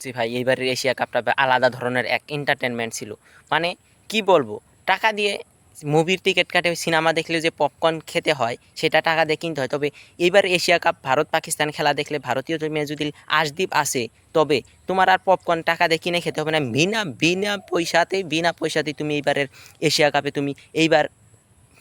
বলছি ভাই, এইবারের এশিয়া কাপটা আলাদা ধরনের এক এন্টারটেনমেন্ট ছিল। মানে কি বলব, টাকা দিয়ে মুভির টিকিট কাটে সিনেমা দেখলে যে পপকর্ন খেতে হয়, সেটা টাকা দিয়ে কিনতে হয়। তবে এইবার এশিয়া কাপ, ভারত পাকিস্তান খেলা দেখলে ভারতীয় টিমে যদি আশদ্বীপ আসে, তবে তোমার আর পপকর্ন টাকা দিয়ে কিনে খেতে হবে না। বিনা বিনা পয়সাতে বিনা পয়সাতে তুমি এইবারের এশিয়া কাপে তুমি এইবার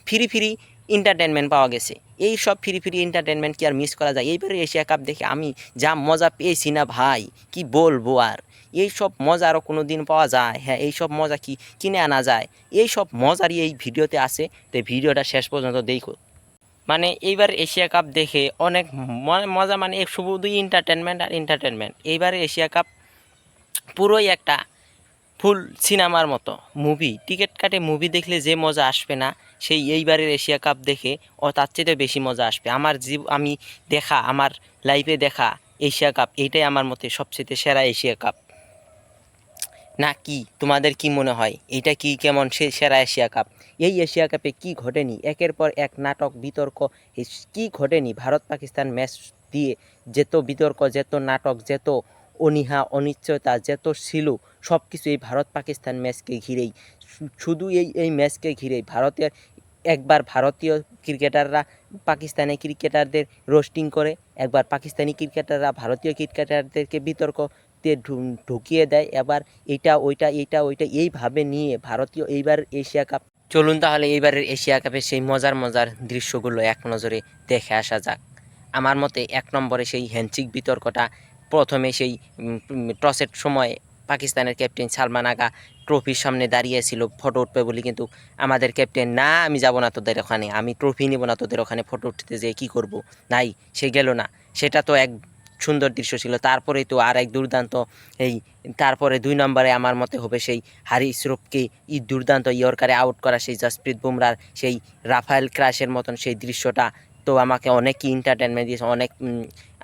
ফ্রি ফ্রি এন্টারটেনমেন্ট পাওয়া গেছে। এই সব ফ্রি ফ্রি এন্টারটেনমেন্ট কি আর মিস করা যায়? এইবারে এশিয়া কাপ দেখে আমি যা মজা পেয়েছি না ভাই, কি বলব আর? এই সব মজা আরও কোনো দিন পাওয়া যায়? হ্যাঁ এই সব মজা কি কিনে আনা যায়? এই সব মজারই এই ভিডিওতে আছে, তো ভিডিওটা শেষ পর্যন্ত দেখো। মানে এইবার এশিয়া কাপ দেখে অনেক মজা মানে শুধুই এন্টারটেনমেন্ট আর এন্টারটেনমেন্ট এইবারে এশিয়া কাপ পুরোই একটা ফুল সিনেমার মতো মুভি টিকিট কাটে মুভি দেখলে যে মজা আসবে না, সেই এইবারের এশিয়া কাপ দেখে, ও তার চেয়ে বেশি মজা আসবে। আমার জীব আমি দেখা, আমার লাইফে দেখা এশিয়া কাপ, এইটাই আমার মতে সবচেয়ে সেরা এশিয়া কাপ। না কি, তোমাদের কি মনে হয়? এটা কি কেমন সে সেরা এশিয়া কাপ? এই এশিয়া কাপে কি ঘটেনি? একের পর এক নাটক, বিতর্ক কি ঘটেনি? ভারত, পাকিস্তান ম্যাচ দিয়ে যেত বিতর্ক, যেত নাটক, যেত অনীহা, অনিশ্চয়তা, যেত ছিল সব কিছু এই ভারত পাকিস্তান ম্যাচকে ঘিরেই। শুধু এই এই ম্যাচকে ঘিরেই ভারতের একবার ভারতীয় ক্রিকেটাররা পাকিস্তানি ক্রিকেটারদের রোস্টিং করে, একবার পাকিস্তানি ক্রিকেটাররা ভারতীয় ক্রিকেটারদেরকে বিতর্কতে ঢু- ঢুকিয়ে দেয়, এবার এটা, ওইটা এইটা ওইটা এইভাবে নিয়ে ভারতীয় এইবার এশিয়া কাপ। চলুন তাহলে এইবারের এশিয়া কাপের সেই মজার মজার দৃশ্যগুলো এক নজরে দেখে আসা যাক। আমার মতে এক নম্বরে সেই হ্যান্ডশিক বিতর্কটা, প্রথমে সেই টসের সময় পাকিস্তানের ক্যাপ্টেন সালমান আগা ট্রফির সামনে দাঁড়িয়েছিল ফটো উঠবে বলি কিন্তু আমাদের ক্যাপ্টেন, না, আমি যাব না তোদের ওখানে, আমি ট্রফি নিব না তোদের ওখানে, ফটো উঠতে যেয়ে কী করব? নাই, সে গেল না। সেটা তো এক সুন্দর দৃশ্য ছিল। তারপরেই তো আর এক দুর্দান্ত এই, তারপরে দুই নম্বরে আমার মতে হবে সেই হারি শ্রফকে ই দুর্দান্ত ইয়র্কারে আউট করা, সেই জাসপ্রীত বুমরার সেই রাফায়েল ক্রাশের মতন সেই দৃশ্যটা তো আমাকে অনেকই এন্টারটেনমেন্ট দিয়েছে, অনেক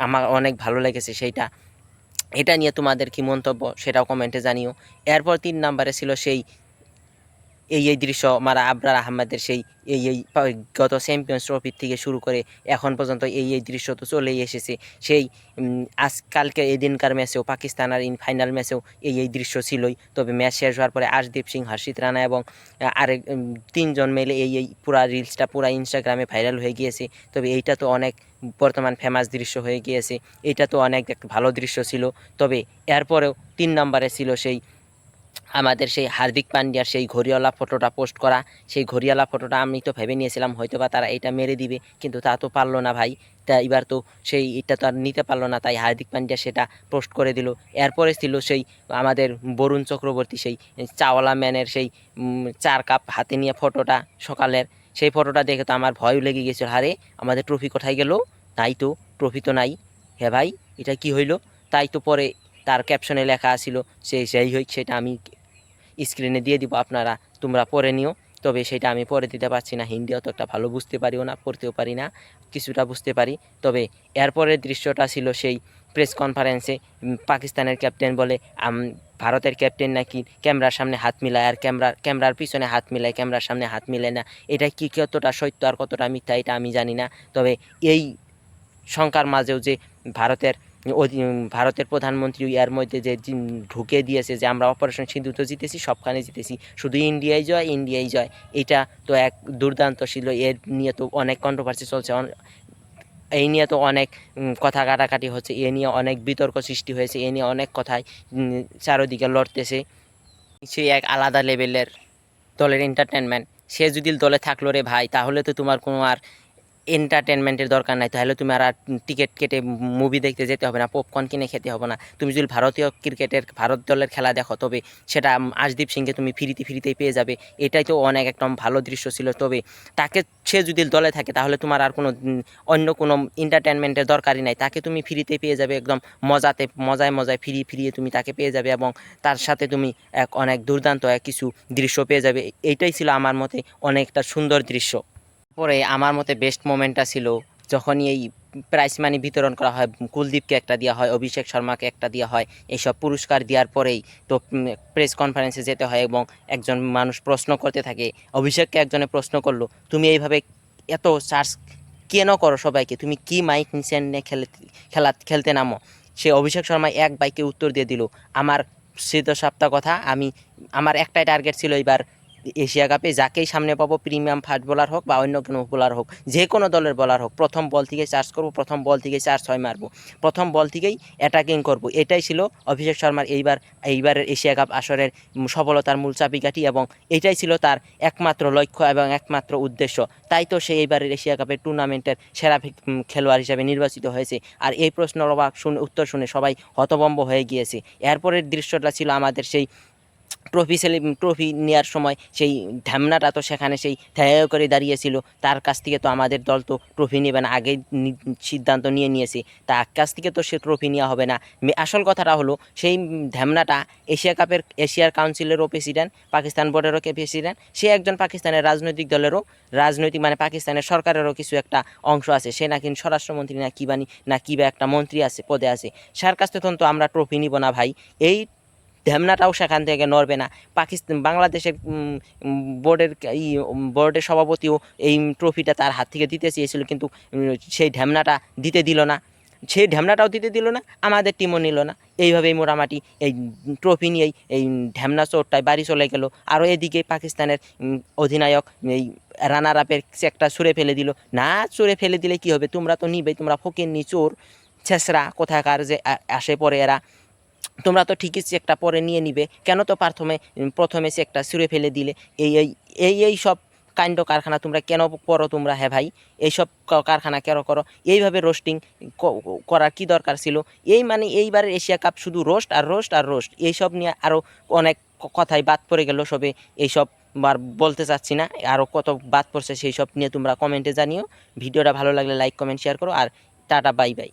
আমার অনেক ভালো লেগেছে সেইটা। এটা নিয়ে তোমাদের কি মন্তব্য? সেটাও কমেন্টে জানিও। এরপর তিন নাম্বারে ছিল সেই এই এই দৃশ্য মারা আবরার আহমেদের সেই, এই এই গত চ্যাম্পিয়ন্স ট্রফির থেকে শুরু করে এখন পর্যন্ত এই এই দৃশ্য তো চলেই এসেছে। সেই আজকালকে এই দিনকার ম্যাচেও পাকিস্তান আর ইন ফাইনাল ম্যাচেও এই এই দৃশ্য ছিলই। তবে ম্যাচ শেষ হওয়ার পরে আশদীপ সিং, হর্ষিত রানা এবং আরেক তিনজন মিলে এই এই পুরা রিলসটা পুরা ইনস্টাগ্রামে ভাইরাল হয়ে গিয়েছে। তবে এইটা তো অনেক বর্তমান ফেমাস দৃশ্য হয়ে গিয়েছে। এটা তো অনেক ভালো দৃশ্য ছিল। তবে এরপরেও তিন নম্বরে ছিল সেই আমাদের সেই হার্দিক পান্ডিয়ার সেই ঘড়িওয়ালা ফটোটা পোস্ট করা, সেই ঘড়িওয়ালা ফটোটা আমি তো ভেবে নিয়েছিলাম হয়তো বা তারা এটা মেরে দিবে, কিন্তু তা তো পারল না ভাই। তা এবার তো সেই এটা তো আর নিতে পারল না, তাই হার্দিক পান্ডিয়া সেটা পোস্ট করে দিল। এরপরে ছিল সেই আমাদের বরুণ চক্রবর্তী, সেই চাওয়ালা ম্যানের সেই চার কাপ হাতে নিয়ে ফটোটা সকালের। সেই ফটোটা দেখে তো আমার ভয় লেগে গেছিল আরে, আমাদের ট্রফি কোথায় গেল? তাই তো, ট্রফি তো নাই। হ্যাঁ ভাই, এটা কি হইল? তাই তো পরে তার ক্যাপশনে লেখা ছিল সেই সেই হই, সেটা আমি স্ক্রিনে দিয়ে দিব আপনারা, তোমরা পড়ে নিও। তবে সেটা আমি পরে দিতে পারছি না, হিন্দি অত একটা ভালো বুঝতে পারিও না, পড়তেও পারি না, কিছুটা বুঝতে পারি। তবে এরপরের দৃশ্যটা ছিল সেই প্রেস কনফারেন্সে পাকিস্তানের ক্যাপ্টেন বলে ভারতের ক্যাপ্টেন নাকি ক্যামেরার সামনে হাত মিলায়, আর ক্যামেরা, ক্যামেরার পিছনে হাত মিলায়, ক্যামেরার সামনে হাত মিলায় না। এটা কি কতটা সত্য আর কতটা মিথ্যা, এটা আমি জানি না। তবে এই শঙ্কার মাঝেও যে ভারতের ভারতের প্রধানমন্ত্রী ইয়ার মধ্যে যে ঢুকে দিয়েছে যে আমরা অপারেশন সিন্ধু তো জিতেছি, সবখানে জিতেছি। শুধু ইন্ডিয়ায় জয় ইন্ডিয়ায় জয়। এটা তো এক দুর্দান্ত ছিল। এর নিয়ে তো অনেক কন্ট্রোভার্সি চলছে। এই নিয়ে তো অনেক কথা কাটাকাটি হচ্ছে। এ নিয়ে অনেক বিতর্ক সৃষ্টি হয়েছে। এ নিয়ে অনেক কথাই চারোদিকে লড়তেছে। সে এক আলাদা লেভেলের দলের এন্টারটেনমেন্ট সে যদি দলে থাকল রে ভাই, তাহলে তো তোমার কোনো আর এন্টারটেনমেন্টের দরকার নাই, তাহলে তুমি আর টিকিট কেটে মুভি দেখতে যেতে হবে না পপকর্ন কিনে খেতে হবে না। তুমি যদি ভারতীয় ক্রিকেটের, ভারত দলের খেলা দেখো, তবে সেটা আশদীপ সিংকে তুমি ফ্রিতে ফ্রিতেই পেয়ে যাবে। এটাই তো অনেক একদম ভালো দৃশ্য ছিল। তবে তাকে, সে যদি দলে থাকে, তাহলে তোমার আর কোনো অন্য কোনো এন্টারটেনমেন্টের দরকারই নাই। তাকে তুমি ফ্রিতে পেয়ে যাবে, একদম মজাতে, মজায় মজায় ফিরিয়ে ফিরিয়ে তুমি তাকে পেয়ে যাবে এবং তার সাথে তুমি এক অনেক দুর্দান্ত এক কিছু দৃশ্য পেয়ে যাবে। এইটাই ছিল আমার মতে অনেকটা সুন্দর দৃশ্য। পরে আমার মতে বেস্ট মোমেন্টটা ছিল যখনই এই প্রাইজ মানি বিতরণ করা হয়, কুলদীপকে একটা দেওয়া হয়, অভিষেক শর্মাকে একটা দেওয়া হয়, এইসব পুরস্কার দেওয়ার পরেই তো প্রেস কনফারেন্সে যেতে হয় এবং একজন মানুষ প্রশ্ন করতে থাকে, অভিষেককে একজনে প্রশ্ন করল, তুমি এইভাবে এত চার্জ কেন করো সবাইকে? তুমি কি মাইক নিয়ে খেলে, খেলা, খেলতে নামো? সে অভিষেক শর্মা এক বাইকে উত্তর দিয়ে দিল, আমার সিদ্ধ সপ্তাহ কথা, আমি, আমার একটাই টার্গেট ছিল এবার এশিয়া কাপে যাকেই সামনে পাবো প্রিমিয়াম ফাস্ট বোলার হোক বা অন্য কোনো বোলার হোক, যে কোনো দলের বোলার হোক, প্রথম বল থেকে চার্জ করব, প্রথম বল থেকে চার ছয় মারবো। প্রথম বল থেকেই অ্যাটাকিং করব। এটাই ছিল অভিষেক শর্মার এইবার, এইবারের এশিয়া কাপ আসরের সফলতার মূল চাবিকাঠি এবং এটাই ছিল তার একমাত্র লক্ষ্য এবং একমাত্র উদ্দেশ্য। তাই তো সে এইবারের এশিয়া কাপের টুর্নামেন্টের সেরা খেলোয়াড় হিসাবে নির্বাচিত হয়েছে। আর এই প্রশ্নের অবাক শুনে উত্তর শুনে সবাই হতভম্ব হয়ে গিয়েছে। এরপরের দৃশ্যটা ছিল আমাদের সেই ট্রফি সেলি, ট্রফি নেওয়ার সময় সেই ঢ্যামনাটা তো সেখানে সেই থ্যায় করে দাঁড়িয়েছিল। তার কাছ থেকে তো আমাদের দল তো ট্রফি নেবে না আগেই নি- সিদ্ধান্ত নিয়ে নিয়েছে। তার কাছ থেকে তো সে ট্রফি নেওয়া হবে না। আসল কথাটা হলো সেই ধ্যামনাটা এশিয়া কাপের, এশিয়ার কাউন্সিলেরও প্রেসিডেন্ট, পাকিস্তান বোর্ডেরও কে প্রেসিডেন্ট, সে একজন পাকিস্তানের রাজনৈতিক দলেরও, রাজনৈতিক মানে পাকিস্তানের সরকারেরও কিছু একটা অংশ আছে। সে নাকি স্বরাষ্ট্রমন্ত্রী, না কী বানি না কী বা একটা মন্ত্রী আছে, পদে আছে। সার কাছ থেকে তো আমরা ট্রফি নিব না ভাই। এই ঢ্যামনাটাও সেখান থেকে নড়বে না। পাকিস্তান, বাংলাদেশের বোর্ডের এই বোর্ডের সভাপতিও এই ট্রফিটা তার হাত থেকে দিতে চেয়েছিল কিন্তু সেই ঢ্যামনাটা দিতে দিল না। সেই ঢ্যামনাটাও দিতে দিল না, আমাদের টিমও নিল না। এইভাবেই মোটামুটি এই ট্রফি নিয়েই এই ঢ্যামনা চোরটায় বাড়ি চলে গেল। আরও এদিকে পাকিস্তানের অধিনায়ক এই রানার আপের একটা ছুঁড়ে ফেলে দিল। না, ছুঁড়ে ফেলে দিলে কি হবে? তোমরা তো নিবে তোমরা ফকির নি চোর। ছেসরা কোথাকার যে আসে পরে এরা। তোমরা তো ঠিকই চেকটা পরে নিয়ে নিবে। কেন তো প্রথমে প্রথমে চেকটা ছুঁড়ে ফেলে দিলে? এই এই এই এই সব কাণ্ড কারখানা তোমরা কেন করো তোমরা হ্যাঁ ভাই? এইসব কারখানা কেন করো? এইভাবে রোস্টিং করার কি দরকার ছিল? এই মানে এইবারের এশিয়া কাপ শুধু রোস্ট আর রোস্ট আর রোস্ট এইসব নিয়ে আরও অনেক কথাই বাদ পড়ে গেল সবে। এইসব আর বলতে চাচ্ছি না। আরও কত বাদ পড়ছে সেই সব নিয়ে তোমরা কমেন্টে জানিও। ভিডিওটা ভালো লাগলে লাইক কমেন্ট শেয়ার করো। আর টাটা বাই বাই